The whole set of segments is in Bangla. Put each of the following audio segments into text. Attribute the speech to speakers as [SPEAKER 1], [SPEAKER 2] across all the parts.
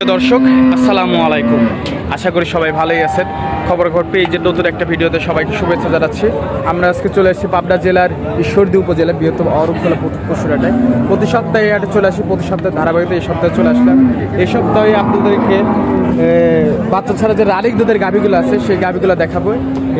[SPEAKER 1] দর্শক, আসসালামু আলাইকুম। আশা করি সবাই ভালোই আছেন। খবর খবর যে নতুন একটা ভিডিওতে সবাইকে শুভেচ্ছা জানাচ্ছি। আমরা আজকে চলে এসেছি পাবনা জেলার ঈশ্বরদী উপজেলা বৃহত্তম অরূপতলা পশুরাটায় প্রতি সপ্তাহে এই হাটে চলে আসি, প্রতি সপ্তাহে ধারাবাহিকতা এই সপ্তাহে চলে আসলাম। এই সপ্তাহে আপনাদেরকে বাচ্চা ছাড়া যে রানিক দুধের গাভিগুলো আছে সেই গাভিগুলো দেখাবো।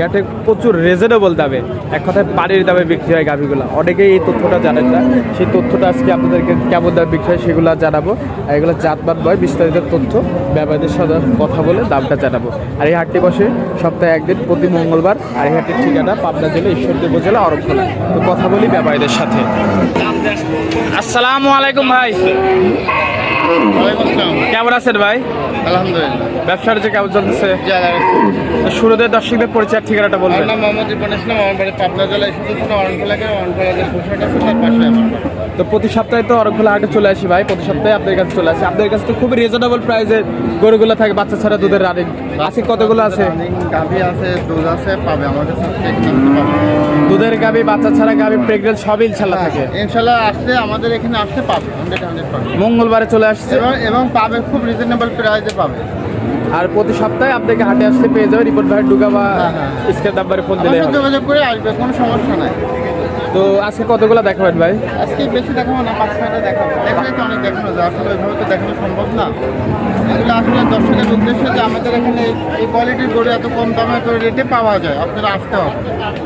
[SPEAKER 1] হাটে প্রচুর রিজনেবল দামে এক কথায় পানির দামে বিক্রি হয় গাভিগুলো। অনেকেই এই তথ্যটা জানেন না। সেই তথ্যটা আজকে আপনাদেরকে কেমন দামে বিক্রি হয় সেগুলো জানাব। আর এগুলো জাতমান বয় বিস্তারিত তথ্য ব্যাপারীদের সাথে কথা বলে দামটা জানাব। আর এই হাটটি বসে সপ্তাহে একদিন প্রতি মঙ্গলবার আর এই হাটের ঠিকানা পাবনা জেলা ঈশ্বরদী উপজেলা অরক্ষলা তো কথা বলি ব্যাপারীদের সাথে। আসসালামু আলাইকুম ভাই। কেমন আছেন ভাই?
[SPEAKER 2] আলহামদুলিল্লাহ। Amen.
[SPEAKER 1] ব্যবসার যে কেমন চলতেছে শুরুতে দর্শকদের পরিচয় ঠিকানাটা
[SPEAKER 2] আমার
[SPEAKER 1] বলবেন
[SPEAKER 2] নাম মোহাম্মদ ইরফান ইসলাম আমার বাড়ি পাবনা জেলায় শুধু অরণখোলাকে অরণখোলা যে পোশাক আছে তার পাশে আমার
[SPEAKER 1] তো প্রতি সপ্তাহে তো অরক্ষলা হাটে চলে আসি ভাই প্রতি সপ্তাহে আপনার কাছে চলে আসি। আপনার কাছে তো খুবই রিজনেবল প্রাইসে গরুগুলো থাকে বাচ্চা ছাড়া দুধের রানিং। আজকে কতগুলো আছে?
[SPEAKER 2] গাভী আছে দুধ আছে পাবে আমার কাছে পাবে।
[SPEAKER 1] দুধের গাবি বাচ্চা ছাড়া গাবি প্রেগনেন্ট সবই ইনশাল্লাহ থাকে।
[SPEAKER 2] ইনশাল্লাহ আসলে আমাদের এখানে আসতে পাবে
[SPEAKER 1] মঙ্গলবারে চলে আসছে।
[SPEAKER 2] এবং এবং পাবে খুব রিজনেবল প্রাইসে পাবে।
[SPEAKER 1] আর প্রতি সপ্তাহে আপনাকে হাটে আসতে পেয়ে যাবে রিপোর্ট ভাই ডুগা বা
[SPEAKER 2] হ্যাঁ, হ্যাঁ।
[SPEAKER 1] নাম্বারে ফোন দিলে
[SPEAKER 2] যোগাযোগ করে আসবে কোনো সমস্যা নাই।
[SPEAKER 1] তো আজকে কতগুলো দেখাবেন ভাই?
[SPEAKER 2] আজকে বেশি দেখাবো না পাঁচ ছয়টা দেখাবো। দেখলে তো অনেক দেখানো যায় আসলে ওইভাবে তো দেখানো সম্ভব না। এগুলো আসলে দর্শকের উদ্দেশ্যে যে আমাদের এখানে এই কোয়ালিটির গরু এত কম দামে এত রেটে পাওয়া যায় আপনারা আসতে হবে।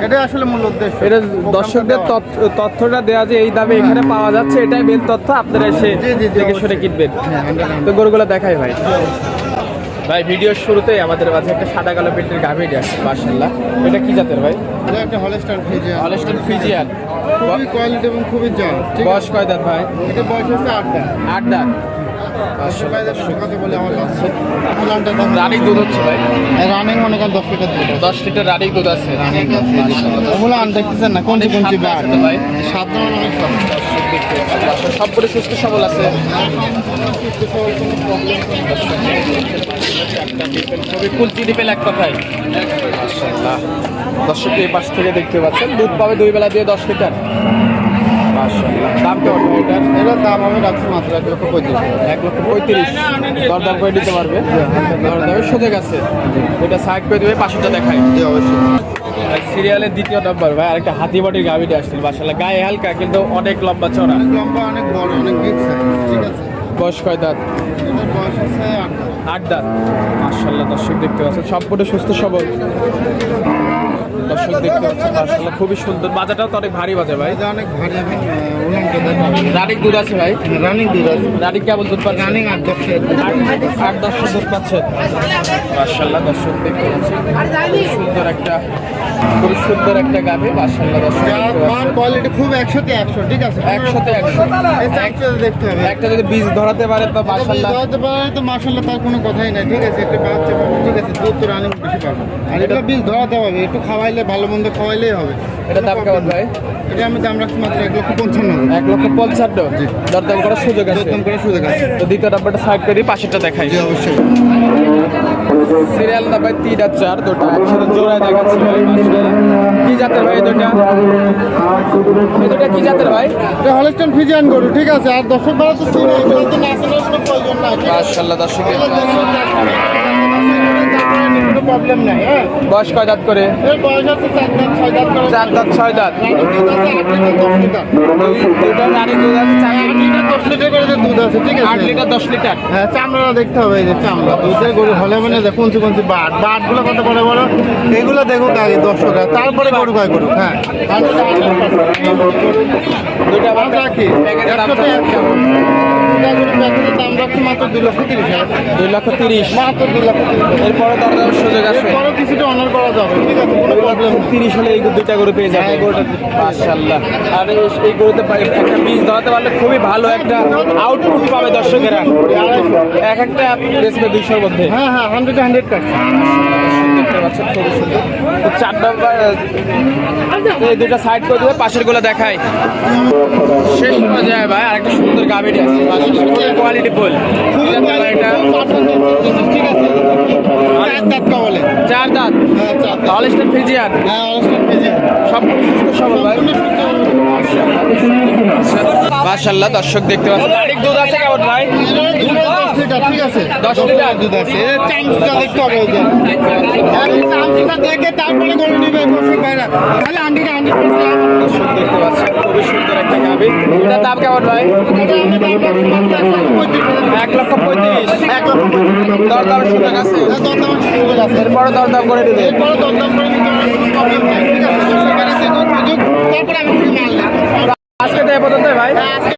[SPEAKER 2] এটাই আসলে মূল উদ্দেশ্য।
[SPEAKER 1] এটা দর্শকদের তথ্য- তথ্যটা দেওয়া যে এই দামে এখানে পাওয়া যাচ্ছে এটাই মেন তথ্য আপনারা এসে দেখে। শুনে কিনবেন।
[SPEAKER 2] হ্যাঁ, 100%
[SPEAKER 1] তো গরুগুলো দেখাই ভাই। ভাই ভিডিওর শুরুতেই আমাদের মাঝে একটা সাদা কালো পেটের গাভী আছে মার্শাল্লাহ এটা কি জাতের ভাই?
[SPEAKER 2] এটা একটা হলস্টার ফ্রিজে
[SPEAKER 1] হলস্টার ফিজিয়ান
[SPEAKER 2] খুবই কোয়ালিটি এবং খুবই জল
[SPEAKER 1] বয়স কয় দাঁত ভাই?
[SPEAKER 2] এটা বয়স হচ্ছে
[SPEAKER 1] আট দাঁত।
[SPEAKER 2] আট বলে
[SPEAKER 1] রানিং দুধ হচ্ছে ভাই।
[SPEAKER 2] রানিং মনে করেন দশ লিটার দুধ
[SPEAKER 1] দশ লিটার রানিং দুধ আছে।
[SPEAKER 2] রানিং ওগুলো আন দেখতেছেন না? কোনটি কোনটি
[SPEAKER 1] সাদা
[SPEAKER 2] বার
[SPEAKER 1] আছে তো ভাই।
[SPEAKER 2] সাত অনেক
[SPEAKER 1] সবগুলো সুস্থ সবল আছে। খুবই কুলচি ডিপেল এক কথায়। মাশাআল্লাহ। দর্শক এই পাশ থেকে দেখতে পাচ্ছেন দুধ পাবে দুই বেলা দিয়ে দশ লিটার। মাশাআল্লাহ। দাম কেমন এটার
[SPEAKER 2] এটার দাম আমি রাখছি মাত্র এক লক্ষ পঁয়ত্রিশ।
[SPEAKER 1] এক লক্ষ পঁয়ত্রিশ। দরদাম করে দিতে পারবে? এটা সাইড করে দেবে পাঁচশোটা দেখায়।
[SPEAKER 2] জি অবশ্যই।
[SPEAKER 1] সিরিয়ালের দ্বিতীয় নম্বর ভাই আরেকটা হাতি বাটির গাভিটা আসছিল মাশাআল্লাহ। গায়ে হালকা কিন্তু অনেক লম্বা চড়া
[SPEAKER 2] লম্বা অনেক বড় অনেক ঠিক আছে?
[SPEAKER 1] বয়স কয় দাঁত?
[SPEAKER 2] আট
[SPEAKER 1] দাঁত। মার্শাল্লাহ দর্শক দেখতে পাচ্ছেন সম্পূর্ণ সুস্থ সবল। দর্শক দেখতে পাচ্ছেন মার্শাল্লাহ খুবই সুন্দর। বাজারটাও তো অনেক ভারী বাজার ভাই।
[SPEAKER 2] অনেক ভারী উলানটা
[SPEAKER 1] দুধ আছে ভাই।
[SPEAKER 2] রানিং দুধ আছে
[SPEAKER 1] রানিক কেমন দুধ পাচ্ছে
[SPEAKER 2] রানিং আট দশ।
[SPEAKER 1] আট- দশ দুধ পাচ্ছে মার্শাল্লাহ দর্শক দেখতে পাচ্ছেন সুন্দর একটা খুব সুন্দর একটা গাভি
[SPEAKER 2] মান কোয়ালিটি খুব ঠিক আছে? দেখতে হবে।
[SPEAKER 1] একটা যদি বীজ ধরাতে পারে তো মার্শাল্লাহ
[SPEAKER 2] ধরাতে পারে তো তার কোনো কথাই নাই ঠিক আছে? একটা বাচ্চা ঠিক আছে? দুধ তো রানিং বেশি পাবে। আর এটা বীজ ধরাতে হবে একটু খাওয়াইলে ভালো মন্দ খাওয়াইলেই হবে।
[SPEAKER 1] এটা দাম কেমন ভাই?
[SPEAKER 2] এটা আমি দাম রাখছি মাত্র এক লক্ষ পঞ্চান্ন।
[SPEAKER 1] এক লক্ষ পঞ্চান্ন? দরদাম করার সুযোগ আছে।
[SPEAKER 2] দরদাম করে সুযোগ আছে।
[SPEAKER 1] তো দ্বিতীয় নাম্বারটা সাইড করি পাশেরটা দেখাই।
[SPEAKER 2] অবশ্যই।
[SPEAKER 1] সিরিয়াল নাম্বার তিন আর চার দুটো একসাথে জোড়ায় দেখাচ্ছি ভাই কি জাতের ভাই দুটা এই দুটা কি জাতের ভাই?
[SPEAKER 2] এটা হলস্টন ফিজিয়ান গরু ঠিক আছে? আর দর্শক বারা তো চিনে এগুলো তো ন্যাশনাল প্রয়োজন নাই আছে?
[SPEAKER 1] মাশাআল্লাহ দর্শক।
[SPEAKER 2] কোনো প্রবলেম নাই হ্যাঁ?
[SPEAKER 1] বয়স কয় দাঁত করে?
[SPEAKER 2] বয়স আছে চার দাঁত ছয় দাঁত করে।
[SPEAKER 1] চার দাঁত ছয় দাঁত? দুটো রানী দুধ আছে চার লিটার।
[SPEAKER 2] দশ লিটার করে দুধ আছে ঠিক
[SPEAKER 1] আট লিটার দশ লিটার?
[SPEAKER 2] হ্যাঁ চামড়া দেখতে হবে এই যে চামড়া। দুধের গরু হলে মানে কোনছি বাট বাটগুলো কত বড় বড় এগুলো দেখুক আগে দর্শকরা তারপরে গরু কয় করুক হ্যাঁ।
[SPEAKER 1] দুইটা
[SPEAKER 2] দাম রাখি দুই লক্ষ তিরিশ।
[SPEAKER 1] এরপরে দরদামের সুযোগ আছে।
[SPEAKER 2] কিছুটা অনার করা যাবে ঠিক আছে? কোনো প্রবলেম
[SPEAKER 1] তিরিশ হলে এই দুইটা গরু পেয়ে যাবে।
[SPEAKER 2] হ্যাঁ, গরুটা
[SPEAKER 1] মাশাআল্লাহ। আর এই- গরুতে একটা বীজ ধরাতে পারলে খুবই ভালো একটা আউটপুট পাবে দর্শকেরা। এক একটা বেসবে দুইশোর মধ্যে।
[SPEAKER 2] হ্যাঁ হ্যাঁ হান্ড্রেড হান্ড্রেড পার্সেন্ট
[SPEAKER 1] দেখতে পাচ্ছেন খুবই সুন্দর। চার নম্বর এই দুটা সাইড করে দেবে পাশেরগুলো দেখাই। শেষ পর্যায়ে ভাই আরেকটা সুন্দর গাভীটি আছে। Quality full. এটা।
[SPEAKER 2] ঠিক আছে। চার দাঁত হ্যাঁ
[SPEAKER 1] হলস্টেন ফিজিয়ান
[SPEAKER 2] হ্যাঁ পেয়েছে
[SPEAKER 1] সব সুস্থ সবল ভাই। মাশাল্লাহ দর্শক দেখতে পাচ্ছেন। অনেক দুধ আছে কেমন ভাই?
[SPEAKER 2] ঠিক আছে
[SPEAKER 1] দশ লিটার?
[SPEAKER 2] দুধ আছে। এর দেখতে হবে ওই যে। আর এই চামচটা দেখে তারপরে গরু নিবে তাহলে আন্ডিটা আন্ডি
[SPEAKER 1] দর্শক দেখতে পাচ্ছেন খুবই সুন্দর একটা গাবি। এটার দাম কেমন ভাই? এক লক্ষ পঁয়ত্রিশ।
[SPEAKER 2] এক লক্ষ
[SPEAKER 1] দর সুযোগ আছে।
[SPEAKER 2] দরদাম সুযোগ আছে।
[SPEAKER 1] এরপরে দর করে দিবে।
[SPEAKER 2] এরপরে দরদাম করে তারপরে আমি মাল
[SPEAKER 1] আজকে তো এ পর্যন্তই ভাই।